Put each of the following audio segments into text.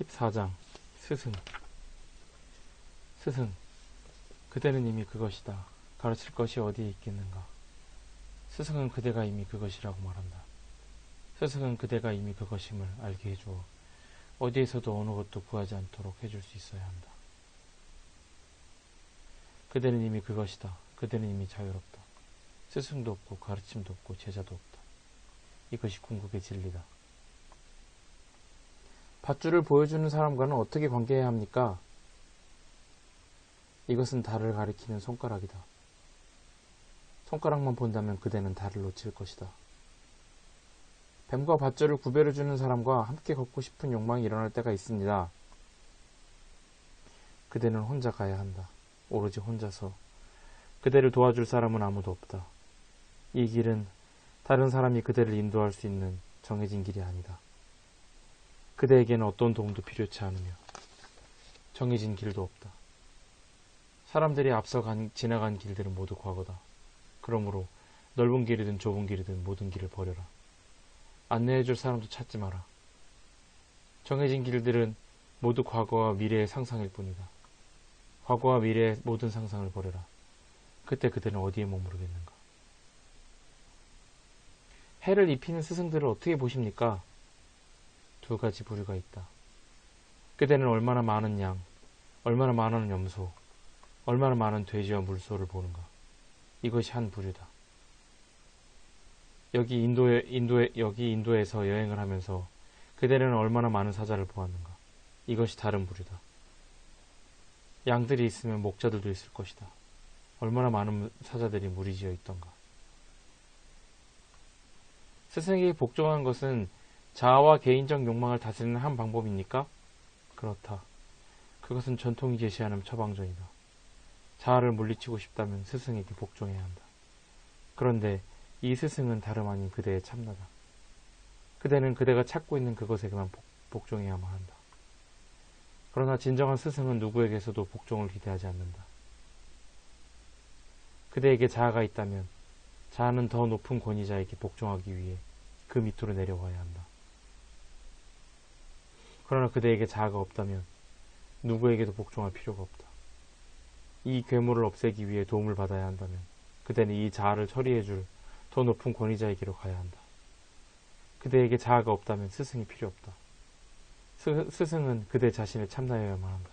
14장 스승 스승 그대는 이미 그것이다. 가르칠 것이 어디에 있겠는가? 스승은 그대가 이미 그것이라고 말한다. 스승은 그대가 이미 그것임을 알게 해주어 어디에서도 어느 것도 구하지 않도록 해줄 수 있어야 한다. 그대는 이미 그것이다. 그대는 이미 자유롭다. 스승도 없고 가르침도 없고 제자도 없다. 이것이 궁극의 진리다. 밧줄을 보여주는 사람과는 어떻게 관계해야 합니까? 이것은 달을 가리키는 손가락이다. 손가락만 본다면 그대는 달을 놓칠 것이다. 뱀과 밧줄을 구별해주는 사람과 함께 걷고 싶은 욕망이 일어날 때가 있습니다. 그대는 혼자 가야 한다. 오로지 혼자서. 그대를 도와줄 사람은 아무도 없다. 이 길은 다른 사람이 그대를 인도할 수 있는 정해진 길이 아니다. 그대에게는 어떤 도움도 필요치 않으며 정해진 길도 없다. 사람들이 앞서 간, 지나간 길들은 모두 과거다. 그러므로 넓은 길이든 좁은 길이든 모든 길을 버려라. 안내해줄 사람도 찾지 마라. 정해진 길들은 모두 과거와 미래의 상상일 뿐이다. 과거와 미래의 모든 상상을 버려라. 그때 그대는 어디에 머무르겠는가? 해를 입히는 스승들을 어떻게 보십니까? 두 가지 부류가 있다. 그대는 얼마나 많은 양, 얼마나 많은 염소, 얼마나 많은 돼지와 물소를 보는가. 이것이 한 부류다. 여기 인도에, 인도에, 여기 인도에서 여행을 하면서 그대는 얼마나 많은 사자를 보았는가. 이것이 다른 부류다. 양들이 있으면 목자들도 있을 것이다. 얼마나 많은 사자들이 무리지어 있던가. 스승에게 복종한 것은 자아와 개인적 욕망을 다스리는 한 방법입니까? 그렇다. 그것은 전통이 제시하는 처방전이다. 자아를 물리치고 싶다면 스승에게 복종해야 한다. 그런데 이 스승은 다름 아닌 그대의 참나다. 그대는 그대가 찾고 있는 그것에게만 복, 종해야만 한다. 그러나 진정한 스승은 누구에게서도 복종을 기대하지 않는다. 그대에게 자아가 있다면 자아는 더 높은 권위자에게 복종하기 위해 그 밑으로 내려와야 한다. 그러나 그대에게 자아가 없다면 누구에게도 복종할 필요가 없다. 이 괴물을 없애기 위해 도움을 받아야 한다면 그대는 이 자아를 처리해줄 더 높은 권위자에게로 가야 한다. 그대에게 자아가 없다면 스승이 필요 없다. 스, 승은 그대 자신을 참나여야만 한다.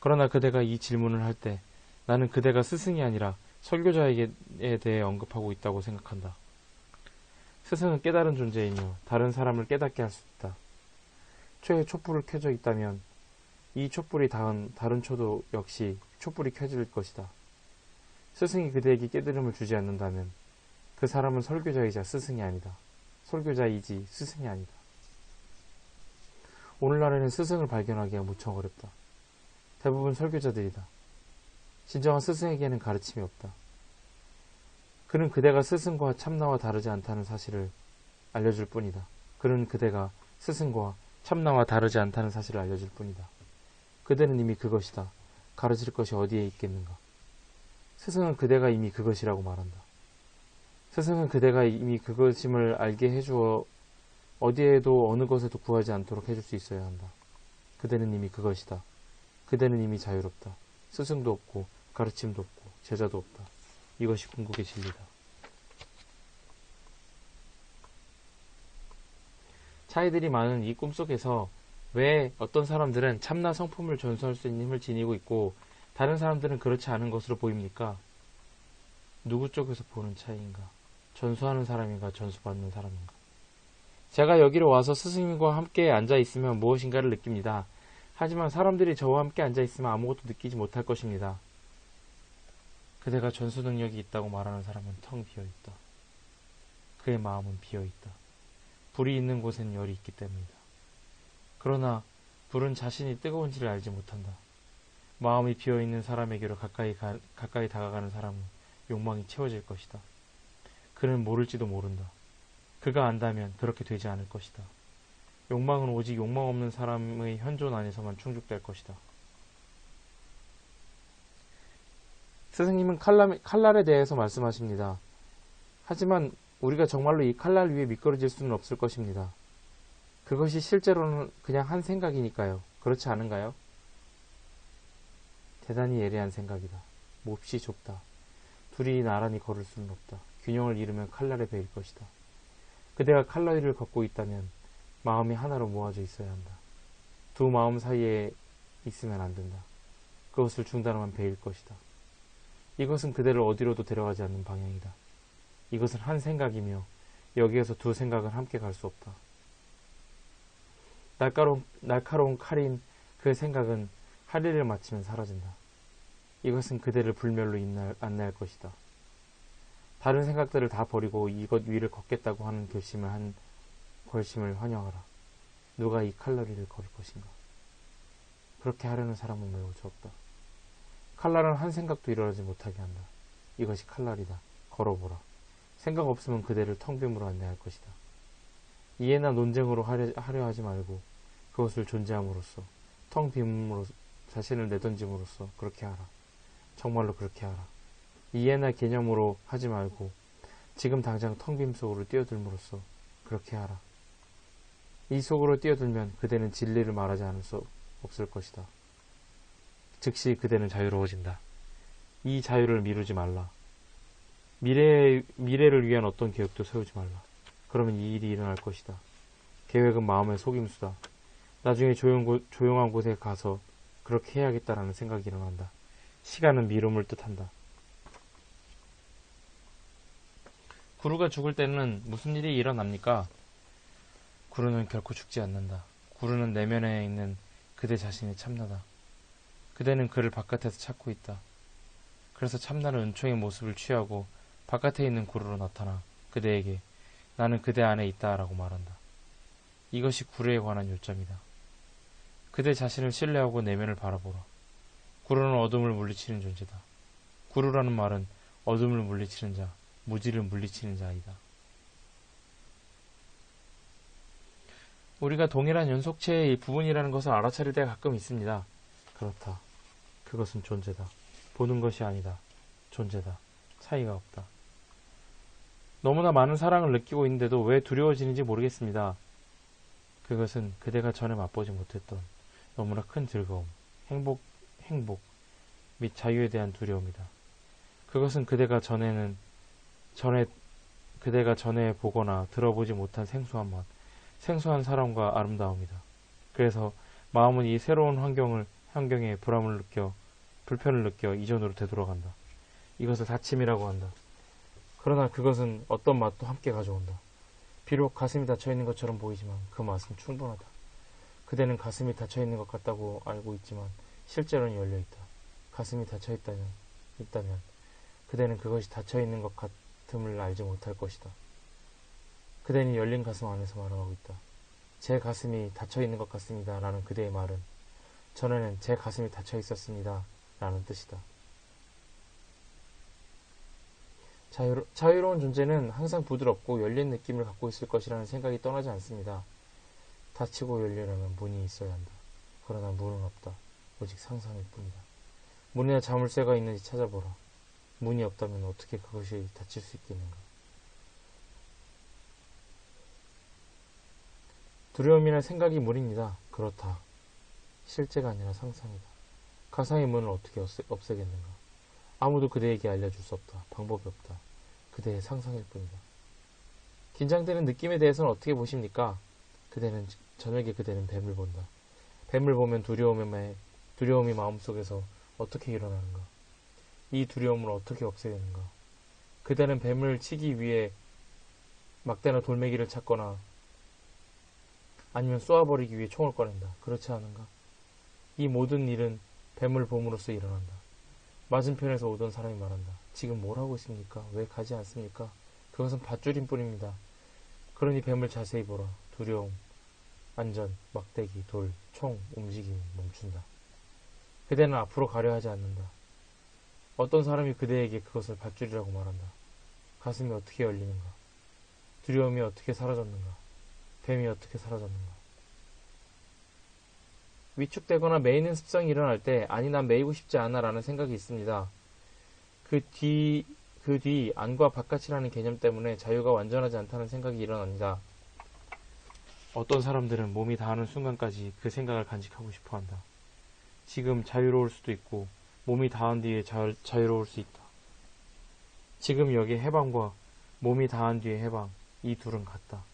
그러나 그대가 이 질문을 할 때 나는 그대가 스승이 아니라 설교자에게 대해 언급하고 있다고 생각한다. 스승은 깨달은 존재이며 다른 사람을 깨닫게 할 수 있다. 초에 촛불을 켜져 있다면 이 촛불이 닿은 다른 초도 역시 촛불이 켜질 것이다. 스승이 그대에게 깨달음을 주지 않는다면 그 사람은 설교자이자 스승이 아니다. 설교자이지 스승이 아니다. 오늘날에는 스승을 발견하기가 무척 어렵다. 대부분 설교자들이다. 진정한 스승에게는 가르침이 없다. 그는 그대가 스승과 참나와 다르지 않다는 사실을 알려줄 뿐이다. 그는 그대가 스승과 참나와 다르지 않다는 사실을 알려줄 뿐이다. 그대는 이미 그것이다. 가르칠 것이 어디에 있겠는가. 스승은 그대가 이미 그것이라고 말한다. 스승은 그대가 이미 그것임을 알게 해주어 어디에도 어느 것에도 구하지 않도록 해줄 수 있어야 한다. 그대는 이미 그것이다. 그대는 이미 자유롭다. 스승도 없고 가르침도 없고 제자도 없다. 이것이 궁극의 진리다. 차이들이 많은 이 꿈속에서 왜 어떤 사람들은 참나 성품을 전수할 수 있는 힘을 지니고 있고 다른 사람들은 그렇지 않은 것으로 보입니까? 누구 쪽에서 보는 차이인가? 전수하는 사람인가? 전수받는 사람인가? 제가 여기로 와서 스승님과 함께 앉아 있으면 무엇인가를 느낍니다. 하지만 사람들이 저와 함께 앉아 있으면 아무것도 느끼지 못할 것입니다. 그대가 전수 능력이 있다고 말하는 사람은 텅 비어 있다. 그의 마음은 비어 있다. 불이 있는 곳엔 열이 있기 때문이다. 그러나 불은 자신이 뜨거운지를 알지 못한다. 마음이 비어 있는 사람에게로 가까이 가, 가까이 다가가는 사람은 욕망이 채워질 것이다. 그는 모를지도 모른다. 그가 안다면 그렇게 되지 않을 것이다. 욕망은 오직 욕망 없는 사람의 현존 안에서만 충족될 것이다. 스승님은 칼날, 칼날에 대해서 말씀하십니다. 하지만 우리가 정말로 이 칼날 위에 미끄러질 수는 없을 것입니다. 그것이 실제로는 그냥 한 생각이니까요. 그렇지 않은가요? 대단히 예리한 생각이다. 몹시 좁다. 둘이 나란히 걸을 수는 없다. 균형을 잃으면 칼날에 베일 것이다. 그대가 칼날을 걷고 있다면 마음이 하나로 모아져 있어야 한다. 두 마음 사이에 있으면 안 된다. 그것을 중단하면 베일 것이다. 이것은 그대를 어디로도 데려가지 않는 방향이다. 이것은 한 생각이며 여기에서 두 생각은 함께 갈 수 없다. 날카로운, 날카로운 칼인 그 생각은 할 일을 마치면 사라진다. 이것은 그대를 불멸로 인날, 안내할 것이다. 다른 생각들을 다 버리고 이것 위를 걷겠다고 하는 결심을 한 결심을 환영하라. 누가 이 칼날리를 걸을 것인가? 그렇게 하려는 사람은 매우 적다. 칼날은 한 생각도 일어나지 못하게 한다. 이것이 칼날이다. 걸어보라. 생각 없으면 그대를 텅 빔으로 안내할 것이다. 이해나 논쟁으로 하려, 하려 하지 말고 그것을 존재함으로써 텅 빔으로 자신을 내던짐으로써 그렇게 하라. 정말로 그렇게 하라. 이해나 개념으로 하지 말고 지금 당장 텅 빔 속으로 뛰어들므로써 그렇게 하라. 이 속으로 뛰어들면 그대는 진리를 말하지 않을 수 없을 것이다. 즉시 그대는 자유로워진다. 이 자유를 미루지 말라. 미래, 미래를 위한 어떤 계획도 세우지 말라. 그러면 이 일이 일어날 것이다. 계획은 마음의 속임수다. 나중에 조용 곳, 조용한 곳에 가서 그렇게 해야겠다라는 생각이 일어난다. 시간은 미움을 뜻한다. 구루가 죽을 때는 무슨 일이 일어납니까? 구루는 결코 죽지 않는다. 구루는 내면에 있는 그대 자신이 참나다. 그대는 그를 바깥에서 찾고 있다. 그래서 참나는 은총의 모습을 취하고 바깥에 있는 구루로 나타나 그대에게 나는 그대 안에 있다 라고 말한다. 이것이 구루에 관한 요점이다. 그대 자신을 신뢰하고 내면을 바라보라. 구루는 어둠을 물리치는 존재다. 구루라는 말은 어둠을 물리치는 자, 무지를 물리치는 자이다. 우리가 동일한 연속체의 부분이라는 것을 알아차릴 때가 가끔 있습니다. 그렇다. 그것은 존재다. 보는 것이 아니다. 존재다. 차이가 없다. 너무나 많은 사랑을 느끼고 있는데도 왜 두려워지는지 모르겠습니다. 그것은 그대가 전에 맛보지 못했던 너무나 큰 즐거움, 행복, 행복 및 자유에 대한 두려움이다. 그것은 그대가 전에는 전에 그대가 전에 보거나 들어보지 못한 생소한 맛, 생소한 사랑과 아름다움이다. 그래서 마음은 이 새로운 환경을 환경에 불안을 느껴 불편을 느껴 이전으로 되돌아간다. 이것을 다침이라고 한다. 그러나 그것은 어떤 맛도 함께 가져온다. 비록 가슴이 닫혀 있는 것처럼 보이지만 그 맛은 충분하다. 그대는 가슴이 닫혀 있는 것 같다고 알고 있지만 실제로는 열려 있다. 가슴이 닫혀 있다면 있다면 그대는 그것이 닫혀 있는 것 같음을 알지 못할 것이다. 그대는 열린 가슴 안에서 말하고 있다. 제 가슴이 닫혀 있는 것 같습니다. 라는 그대의 말은 전에는 제 가슴이 닫혀 있었습니다. 라는 뜻이다. 자유로, 자유로운 존재는 항상 부드럽고 열린 느낌을 갖고 있을 것이라는 생각이 떠나지 않습니다. 닫히고 열리려면 문이 있어야 한다. 그러나 문은 없다. 오직 상상일 뿐이다. 문이나 자물쇠가 있는지 찾아보라. 문이 없다면 어떻게 그것이 닫힐 수 있겠는가? 두려움이나 생각이 문입니다. 그렇다. 실제가 아니라 상상이다. 가상의 문을 어떻게 없애, 없애겠는가? 아무도 그대에게 알려줄 수 없다. 방법이 없다. 그대의 상상일 뿐이다. 긴장되는 느낌에 대해서는 어떻게 보십니까? 그대는 저녁에 그대는 뱀을 본다. 뱀을 보면 두려움에 두려움이 마음속에서 어떻게 일어나는가? 이 두려움을 어떻게 없애는가? 그대는 뱀을 치기 위해 막대나 돌멩이를 찾거나 아니면 쏘아버리기 위해 총을 꺼낸다. 그렇지 않은가? 이 모든 일은 뱀을 봄으로써 일어난다. 맞은편에서 오던 사람이 말한다. 지금 뭘 하고 있습니까? 왜 가지 않습니까? 그것은 밧줄임 뿐입니다. 그러니 뱀을 자세히 보라. 두려움, 안전, 막대기, 돌, 총, 움직임이 멈춘다. 그대는 앞으로 가려 하지 않는다. 어떤 사람이 그대에게 그것을 밧줄이라고 말한다. 가슴이 어떻게 열리는가? 두려움이 어떻게 사라졌는가? 뱀이 어떻게 사라졌는가? 위축되거나 매이는 습성이 일어날 때, 아니, 난 매이고 싶지 않아 라는 생각이 있습니다. 그 뒤, 그 뒤, 안과 바깥이라는 개념 때문에 자유가 완전하지 않다는 생각이 일어납니다. 어떤 사람들은 몸이 닿는 순간까지 그 생각을 간직하고 싶어 한다. 지금 자유로울 수도 있고 몸이 닿은 뒤에 자, 자유로울 수 있다. 지금 여기 해방과 몸이 닿은 뒤의 해방, 이 둘은 같다.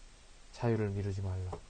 자유를 미루지 말라.